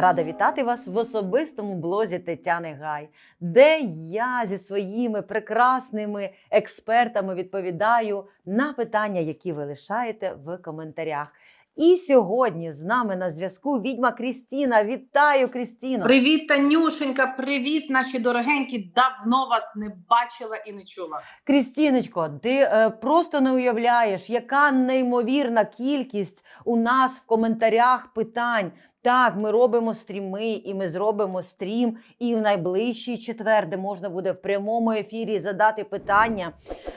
Рада вітати вас в особистому блозі Тетяни Гай, де я зі своїми прекрасними експертами відповідаю на питання, які ви лишаєте в коментарях. І сьогодні з нами на зв'язку відьма Крістіна. Вітаю, Крістіно! Привіт, Танюшенька, привіт, наші дорогенькі. Давно вас не бачила і не чула. Крістіночко, ти е, просто не уявляєш, яка неймовірна кількість у нас в коментарях питань. Так, ми робимо стріми, і ми зробимо стрім і в найближчий четвер, де можна буде в прямому ефірі задати питання.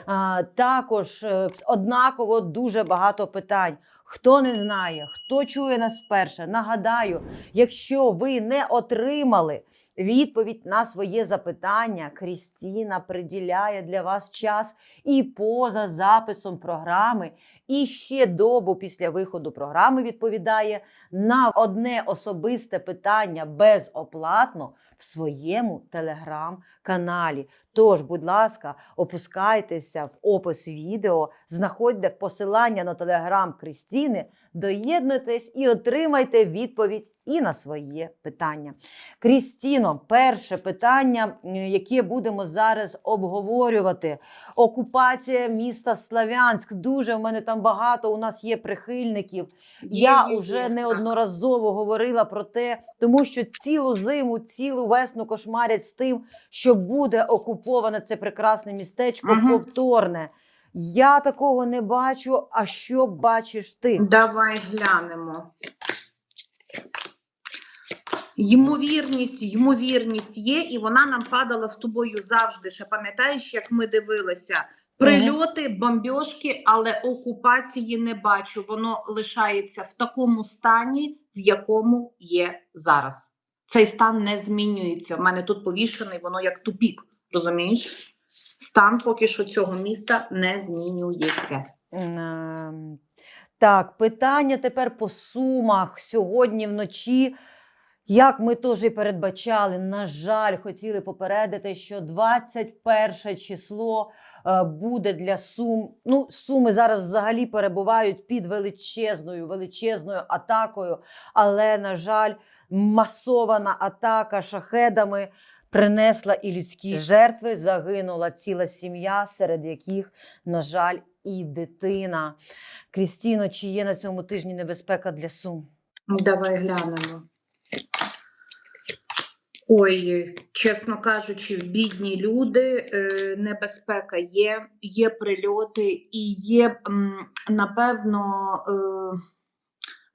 А, також е, однаково дуже багато питань. Хто не знає, хто чує нас вперше, нагадаю, якщо ви не отримали відповідь на своє запитання, Крістіна приділяє для вас час і поза записом програми, і ще добу після виходу програми відповідає на одне особисте питання безоплатно в своєму телеграм-каналі. Тож, будь ласка, опускайтеся в опис відео, знаходьте посилання на телеграм Крістіни, доєднуйтесь і отримайте відповідь і на своє питання. Крістіно, перше питання, яке будемо зараз обговорювати. Окупація міста Славянськ. Дуже в мене там багато. У нас є прихильників. Я Є, є, вже є. неодноразово говорила про те, тому що цілу зиму, цілу весну кошмарять з тим, що буде окуповане це прекрасне містечко Мгм. повторне. Я такого не бачу. А що бачиш ти? Давай глянемо. Ймовірність, ймовірність є, і вона нам падала з тобою завжди. Ще пам'ятаєш, як ми дивилися? Прильоти, бомбьошки, але окупації не бачу. Воно лишається в такому стані, в якому є зараз. Цей стан не змінюється. В мене тут повішений, воно як тупік. Розумієш? Стан поки що цього міста не змінюється. Ем, Так, питання тепер по сумах сьогодні вночі. Як ми теж і передбачали, на жаль, хотіли попередити, що 21 число е, буде для Сум. Ну, Суми зараз взагалі перебувають під величезною, величезною атакою, але, на жаль, масована атака шахедами принесла і людські жертви. Загинула ціла сім'я, серед яких, на жаль, і дитина. Крістіно, чи є на цьому тижні небезпека для Сум? Давай глянемо. Ой, чесно кажучи, бідні люди, е, небезпека є, є прильоти і є, напевно, е,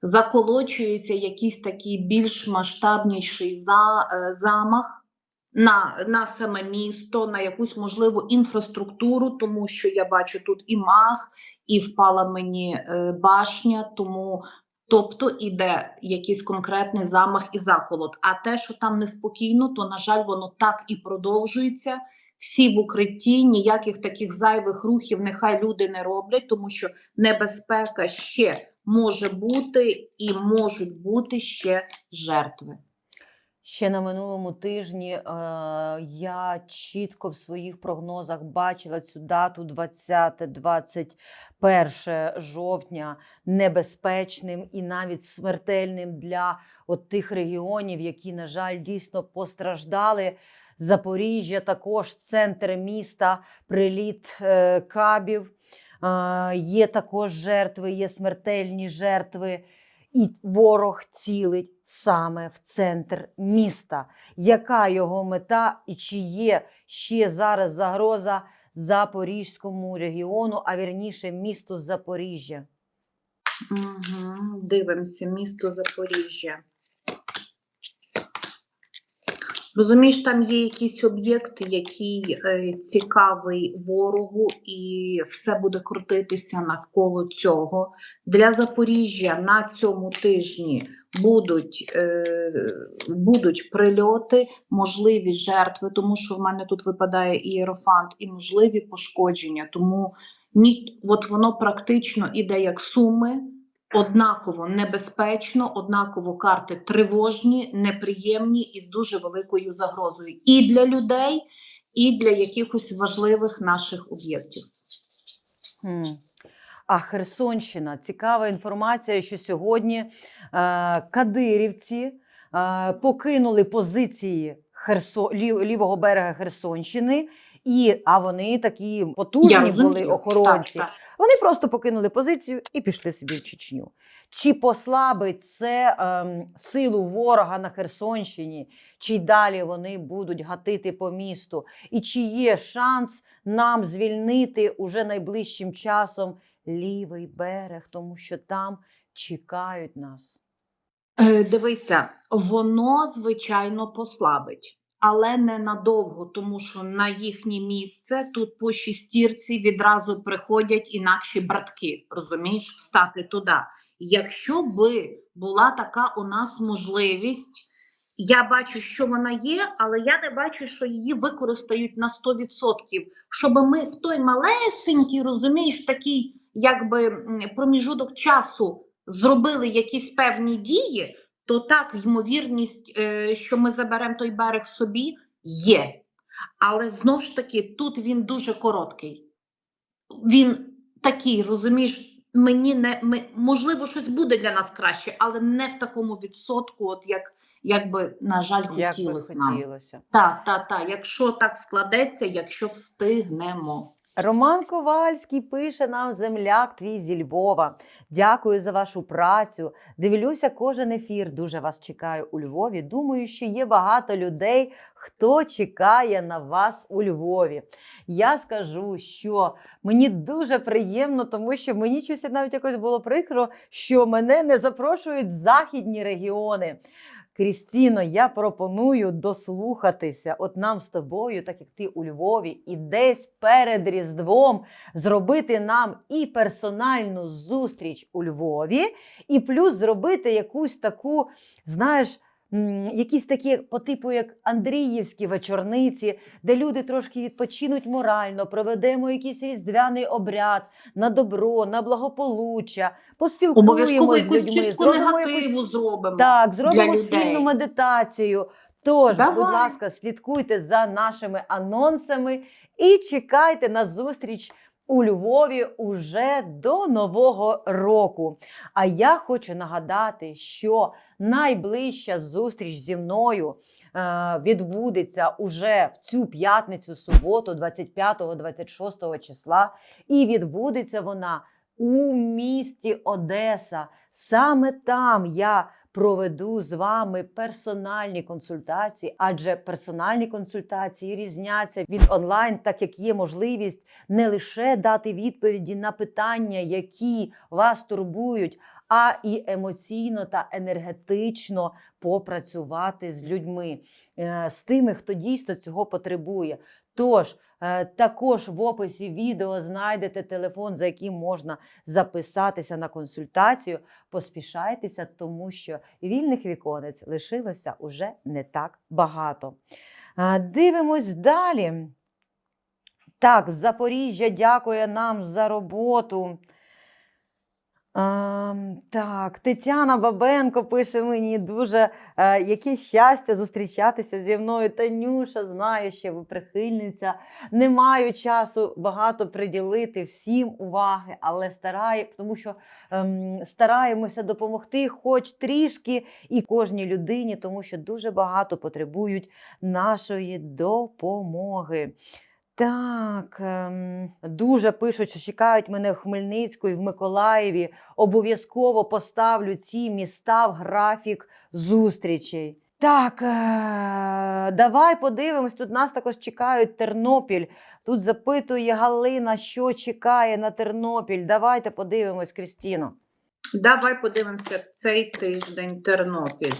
заколочується якийсь такий більш масштабніший е, замах на, на саме місто, на якусь можливу інфраструктуру, тому що я бачу тут і мах, і впала мені е, башня, тому Тобто іде якийсь конкретний замах і заколот. А те, що там неспокійно, то на жаль, воно так і продовжується. Всі в укритті, ніяких таких зайвих рухів нехай люди не роблять, тому що небезпека ще може бути і можуть бути ще жертви. Ще на минулому тижні е, я чітко в своїх прогнозах бачила цю дату 20-21 жовтня небезпечним і навіть смертельним для от тих регіонів, які, на жаль, дійсно постраждали. Запоріжжя, також центр міста, приліт е, кабів. Е, є також жертви, є смертельні жертви. І ворог цілить саме в центр міста. Яка його мета і чи є ще зараз загроза Запорізькому регіону, а вірніше місту Запоріжжя? Угу. Дивимося, місто Запоріжжя. Розумієш, там є якийсь об'єкт, який е, цікавий ворогу, і все буде крутитися навколо цього. Для Запоріжжя на цьому тижні будуть, е, будуть прильоти, можливі жертви, тому що в мене тут випадає ієрофант, і можливі пошкодження. Тому ні, от воно практично іде як суми. Однаково небезпечно, однаково карти тривожні, неприємні і з дуже великою загрозою і для людей, і для якихось важливих наших об'єктів. А Херсонщина цікава інформація, що сьогодні е, кадирівці е, покинули позиції Херсо, лів- лівого берега Херсонщини, і, а вони такі потужні були охоронці. Так, так. Вони просто покинули позицію і пішли собі в Чечню. Чи послабить це ем, силу ворога на Херсонщині, чи далі вони будуть гатити по місту? І чи є шанс нам звільнити уже найближчим часом лівий берег, тому що там чекають нас? Е, Дивися, воно звичайно послабить, але не надовго, тому що на їхнє місце тут по шістірці відразу приходять інакші братки, розумієш, встати туди. Якщо би була така у нас можливість, я бачу, що вона є, але я не бачу, що її використають на 100%, щоб ми в той малесенький, розумієш, такий якби проміжуток часу зробили якісь певні дії, то так, ймовірність, е, що ми заберемо той берег собі, є. Але знову ж таки, тут він дуже короткий. Він такий, розумієш, мені не ми, можливо, щось буде для нас краще, але не в такому відсотку, от як, як би, на жаль, Як би хотілося. Так, так, так. Якщо так складеться, якщо встигнемо. Роман Ковальський пише нам земляк твій зі Львова. Дякую за вашу працю. Дивлюся кожен ефір. Дуже вас чекаю у Львові. Думаю, що є багато людей, хто чекає на вас у Львові. Я скажу, що мені дуже приємно, тому що мені щось навіть якось було прикро, що мене не запрошують західні регіони. Крістіно, я пропоную дослухатися. От нам з тобою, так як ти у Львові, і десь перед Різдвом зробити нам і персональну зустріч у Львові, і плюс зробити якусь таку, знаєш, якісь такі по типу як Андріївські вечорниці, де люди трошки відпочинуть морально, проведемо якийсь різдвяний обряд на добро, на благополуччя, поспілкуємося з людьми, зробимо якусь зробимо. так, зробимо спільну людей. медитацію. Тож, будь ласка, слідкуйте за нашими анонсами і чекайте на зустріч у Львові уже до Нового року. А я хочу нагадати, що найближча зустріч зі мною е, відбудеться уже в цю п'ятницю, суботу, 25-26 числа, і відбудеться вона у місті Одеса. Саме там я проведу з вами персональні консультації, адже персональні консультації різняться від онлайн, так як є можливість не лише дати відповіді на питання, які вас турбують, а і емоційно та енергетично попрацювати з людьми, е, з тими, хто дійсно цього потребує. Тож е, також в описі відео знайдете телефон, за яким можна записатися на консультацію. Поспішайтеся, тому що вільних віконець лишилося уже не так багато. Е, Дивимось далі. Так, Запоріжжя дякує нам за роботу. А, так, Тетяна Бабенко пише мені дуже е, яке щастя зустрічатися зі мною. Танюша, знаю, що ви прихильниця. Не маю часу багато приділити всім уваги, але стараю, тому що ем, стараємося допомогти, хоч трішки, і кожній людині, тому що дуже багато потребують нашої допомоги. Так, ем, дуже пишуть, що чекають мене в Хмельницьку і в Миколаєві. Обов'язково поставлю ці міста в графік зустрічей. Так, е, давай подивимось. Тут нас також чекають Тернопіль. Тут запитує Галина, що чекає на Тернопіль. Давайте подивимось, Крістіно. Давай подивимося цей тиждень Тернопіль.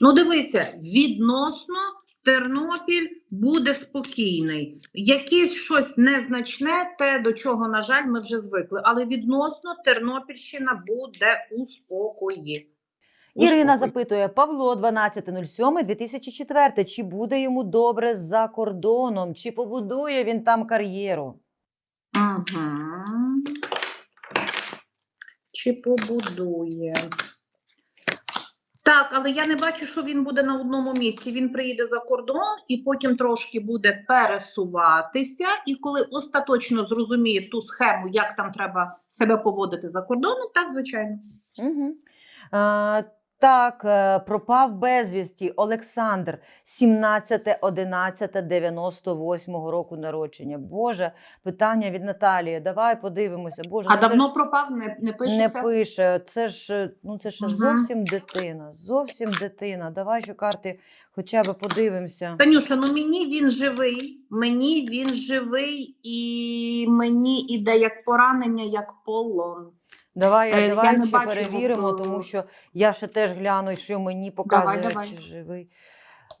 Ну, дивися, відносно Тернопіль буде спокійний. Якесь щось незначне, те, до чого, на жаль, ми вже звикли. Але відносно Тернопільщина буде у спокої. Ірина запитує Павло 12.07.2004. Чи буде йому добре за кордоном? Чи побудує він там кар'єру? Угу. Чи побудує? Так, але я не бачу, що він буде на одному місці. Він приїде за кордон і потім трошки буде пересуватися. І коли остаточно зрозуміє ту схему, як там треба себе поводити за кордоном, так звичайно. Угу. А, Так, е, пропав безвісті Олександр, 17.11.98 року народження. Боже, питання від Наталії. Давай подивимося. Боже, А ну давно ж пропав, не, не не пишеться? пише. Це ж е, ну це ж Мгм. зовсім дитина. Зовсім дитина. Давай що карти хоча б подивимося. Танюша, ну мені він живий, мені він живий, і мені іде як поранення, як полон. Давай, Е, я давай не ще бачу перевіримо, в- тому що я ще теж гляну, що мені показує, давай. чи живий.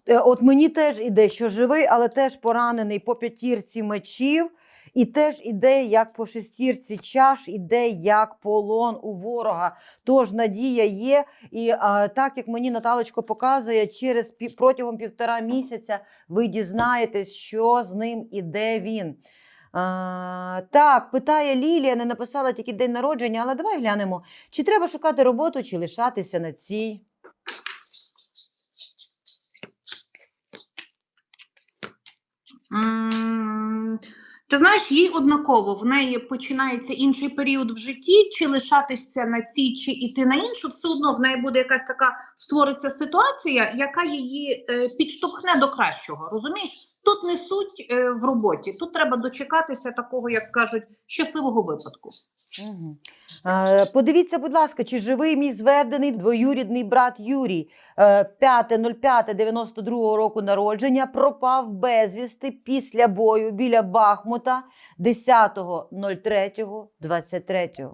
Е, От мені теж іде, що живий, але теж поранений по п'ятірці мечів, і теж іде як по шестірці чаш, іде як полон у ворога. Тож надія є. І а, так як мені Наталочко показує, через пів, протягом півтора місяця ви дізнаєтесь, що з ним і де він. А, так, питає Лілія, не написала тільки день народження, але давай глянемо, чи треба шукати роботу, чи лишатися на цій. Ти знаєш, їй однаково, в неї починається інший період в житті, чи лишатися на цій, чи йти на іншу, все одно в неї буде якась така створиться ситуація, яка її е, підштовхне до кращого. Розумієш? Тут не суть е, в роботі, тут треба дочекатися такого, як кажуть, щасливого випадку. Угу. Е, подивіться, будь ласка, чи живий мій зведений двоюрідний брат Юрій, е, 5.05.92 року народження, пропав безвісти після бою біля Бахмута 10.03.23.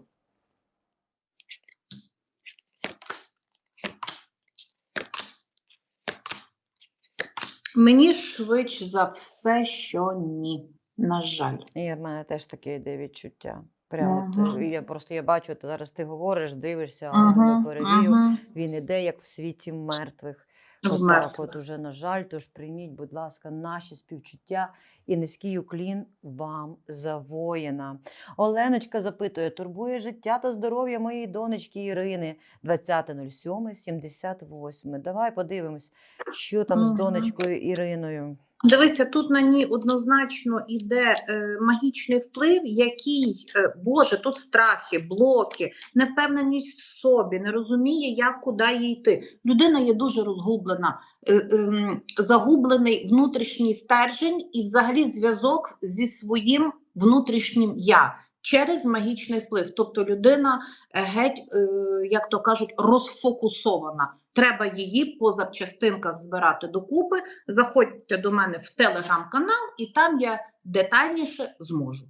Мені швидше за все, що ні. На жаль. І в мене теж таке йде відчуття. Прямо от, Мгм. е, я просто я бачу, ти зараз ти говориш, дивишся, але Ага, я перевірю, ага. він іде як в світі мертвих. Отак, от уже, на жаль, тож прийміть, будь ласка, наші співчуття і низький уклін вам за воїна. Оленочка запитує: турбує життя та здоров'я моєї донечки Ірини 20.07.78. Давай подивимось, що там з донечкою Іриною. Дивися, тут на ній однозначно іде е, магічний вплив, який, е, Боже, тут страхи, блоки, невпевненість в собі, не розуміє, як куди їй йти. Людина є дуже розгублена, е, е, загублений внутрішній стержень і взагалі зв'язок зі своїм внутрішнім я через магічний вплив. Тобто людина е, геть, е, як то кажуть, розфокусована. Треба її по запчастинках збирати докупи. Заходьте до мене в телеграм-канал, і там я детальніше зможу.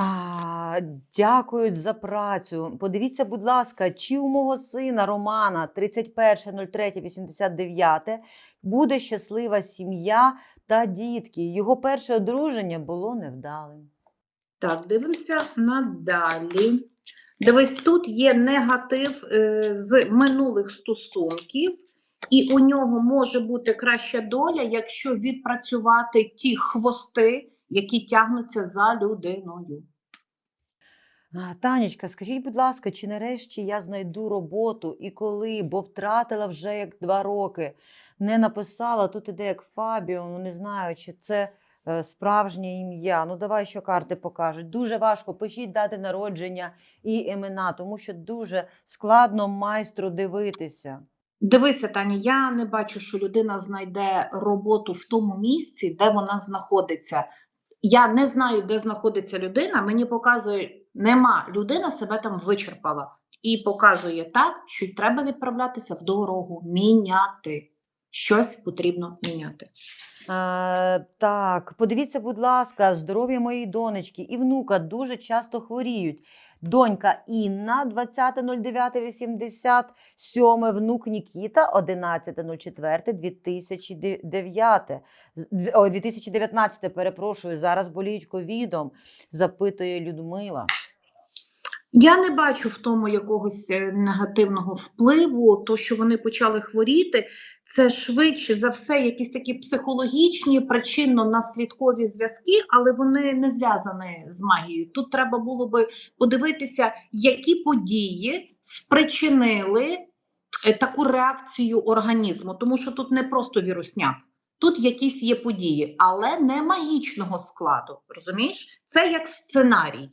А, дякують за працю. Подивіться, будь ласка, чи у мого сина Романа 31.03.89 буде щаслива сім'я та дітки. Його перше одруження було невдалим. Так, дивимося надалі. Дивись, тут є негатив е, з минулих стосунків, і у нього може бути краща доля, якщо відпрацювати ті хвости, які тягнуться за людиною. Танечка, скажіть, будь ласка, чи нарешті я знайду роботу і коли, бо втратила вже як два роки. Не написала, тут іде як Фабіо, ну не знаю, чи це справжнє ім'я. Ну давай, що карти покажуть. Дуже важко. Пишіть дати народження і імена, тому що дуже складно майстру дивитися. Дивися, Таня, я не бачу, що людина знайде роботу в тому місці, де вона знаходиться. Я не знаю, де знаходиться людина. Мені показує, нема. Людина себе там вичерпала і показує так, що й треба відправлятися в дорогу, міняти. Щось потрібно міняти. Так, подивіться, будь ласка, здоров'я моєї донечки і внука дуже часто хворіють. Донька Інна 20.09.87, внук Нікіта 11.04.2009. З- Ой, 2019, перепрошую, зараз боліють ковідом, запитує Людмила. Я не бачу в тому якогось е, негативного впливу, то що вони почали хворіти, це швидше за все якісь такі психологічні причинно-наслідкові зв'язки, але вони не зв'язані з магією. Тут треба було би подивитися, які події спричинили е, таку реакцію організму, тому що тут не просто вірусняк. Тут якісь є події, але не магічного складу. Розумієш? Це як сценарій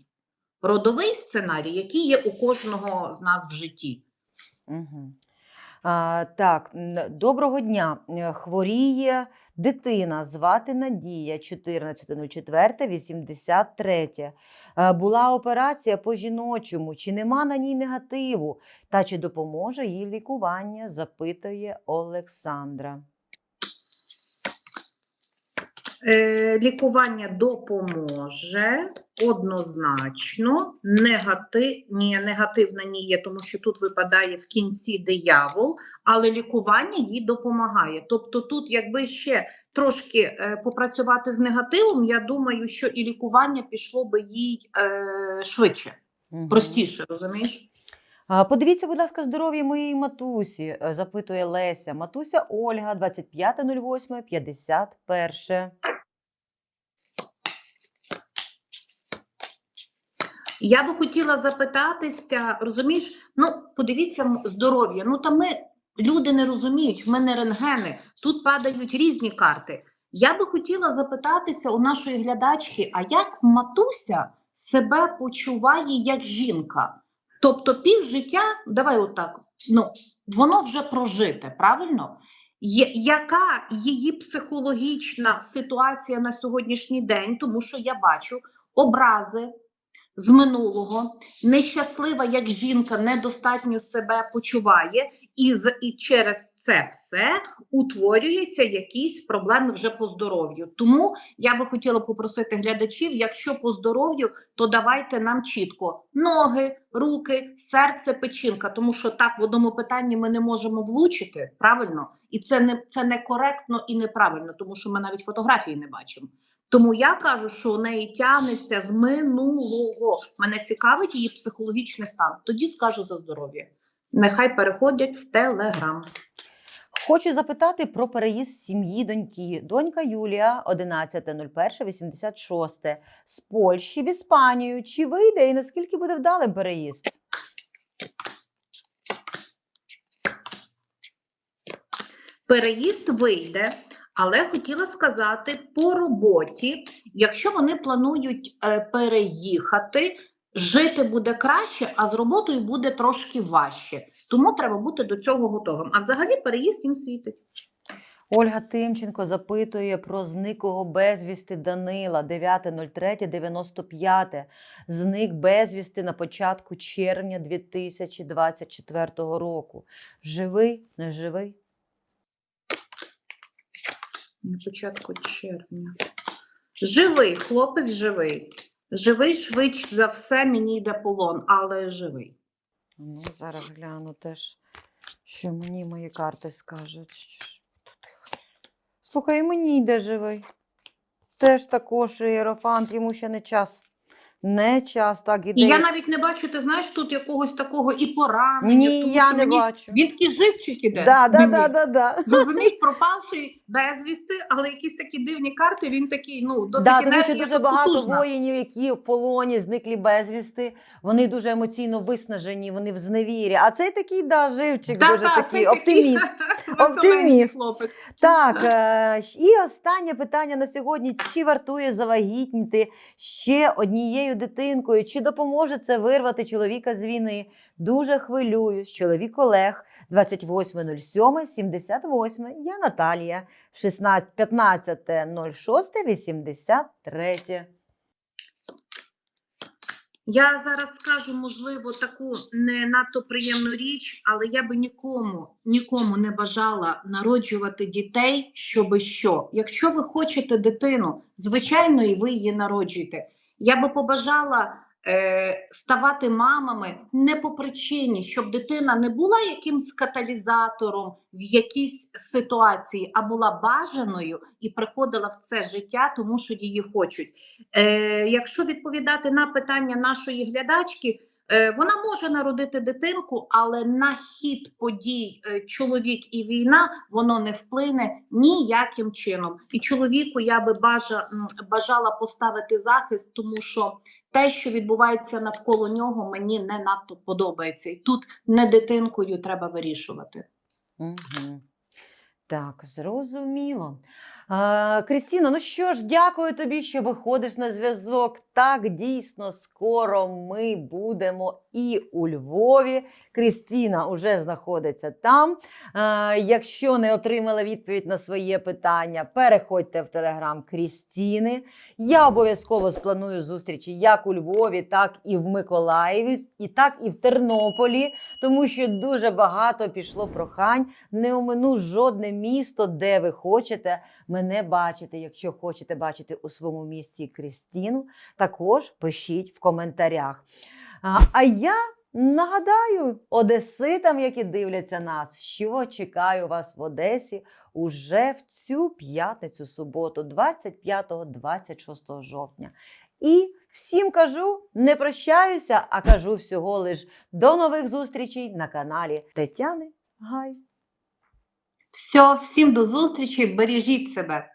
родовий сценарій, який є у кожного з нас в житті. Угу. А, так, доброго дня. Е, Хворіє дитина, звати Надія, 14.04.83. Е, Була операція по жіночому. Чи нема на ній негативу? Та чи допоможе їй лікування? запитує Олександра. Е, лікування допоможе однозначно. Негатив, ні, негативна ні є, тому що тут випадає в кінці диявол, але лікування їй допомагає. Тобто, тут, якби ще трошки е, попрацювати з негативом, я думаю, що і лікування пішло би їй е, швидше, Мгм. простіше, розумієш? Подивіться, будь ласка, здоров'я моєї матусі, е, запитує Леся. Матуся Ольга, 25.08.51. Я би хотіла запитатися, розумієш, ну подивіться здоров'я. Ну та ми люди не розуміють, ми не рентгени, тут падають різні карти. Я би хотіла запитатися у нашої глядачки, а як матуся себе почуває як жінка? Тобто пів життя, давай отак, ну воно вже прожите, правильно? Є, яка її психологічна ситуація на сьогоднішній день, тому що я бачу образи з минулого, нещаслива як жінка, недостатньо себе почуває, і, з, і через це все утворюються якісь проблеми вже по здоров'ю. Тому я би хотіла попросити глядачів, якщо по здоров'ю, то давайте нам чітко ноги, руки, серце, печінка, тому що так в одному питанні ми не можемо влучити, правильно? І це не це некоректно і неправильно, тому що ми навіть фотографії не бачимо. Тому я кажу, що у неї тягнеться з минулого. Мене цікавить її психологічний стан. Тоді скажу за здоров'я. Нехай переходять в телеграм. Хочу запитати про переїзд сім'ї доньки. Донька Юлія, 11.01.86, з Польщі в Іспанію. Чи вийде і наскільки буде вдалим переїзд? Переїзд вийде, але хотіла сказати по роботі, якщо вони планують е, переїхати, жити буде краще, а з роботою буде трошки важче. Тому треба бути до цього готовим. А взагалі переїзд їм світить. Ольга Тимченко запитує про зниклого безвісти Данила 9.03.95. Зник безвісти на початку червня 2024 року. Живий, не живий? На початку червня. Живий, хлопець живий. Живий швидше за все, мені йде полон, але живий. Ну, зараз гляну теж, що мені мої карти скажуть. Слухай, мені йде живий. Теж також іерофант, йому ще не час. Не час, так іде. І я навіть не бачу, ти знаєш, тут якогось такого і поранення. Ні, тому я не мені... бачу. Він такий живчик іде. Да, да, да, да, да. Розумієш, пропавший безвісти, але якісь такі дивні карти, він такий, ну, досить Да, тому що дуже багато потужна. воїнів, які в полоні, зникли безвісти, вони дуже емоційно виснажені, вони в зневірі. А цей такий, да, живчик, Та, дуже та, такий оптиміст. Оптиміст. хлопець. Так, е, і останнє питання на сьогодні: чи вартує завагітніти ще однією дитинкою? Чи допоможе це вирвати чоловіка з війни? Дуже хвилююсь. Чоловік Олег, 28.07.78. Я Наталія, 16, 15.06.83. Я зараз скажу, можливо, таку не надто приємну річ, але я би нікому, нікому не бажала народжувати дітей, щоби що. Якщо ви хочете дитину, звичайно, і ви її народжуєте. Я би побажала ставати мамами не по причині, щоб дитина не була якимсь каталізатором в якійсь ситуації, а була бажаною і приходила в це життя, тому що її хочуть. Е, якщо відповідати на питання нашої глядачки, е, вона може народити дитинку, але на хід подій е, чоловік і війна воно не вплине ніяким чином. І чоловіку я би бажа, бажала поставити захист, тому що те, що відбувається навколо нього, мені не надто подобається. І тут не дитинкою треба вирішувати. Угу. Так, зрозуміло. А, Крістіно, ну що ж, дякую тобі, що виходиш на зв'язок. Так, дійсно, скоро ми будемо і у Львові. Крістіна вже знаходиться там. А, якщо не отримала відповідь на своє питання, переходьте в телеграм Крістіни. Я обов'язково спланую зустрічі як у Львові, так і в Миколаєві, і так і в Тернополі, тому що дуже багато пішло прохань. Не омину жодне місто, де ви хочете мене бачити. Якщо хочете бачити у своєму місті Крістіну, також пишіть в коментарях. А, я нагадаю одеситам, які дивляться нас, що чекаю вас в Одесі уже в цю п'ятницю, суботу, 25-26 жовтня. І всім кажу, не прощаюся, а кажу всього лиш до нових зустрічей на каналі Тетяни Гай. Все, всім до зустрічі, бережіть себе.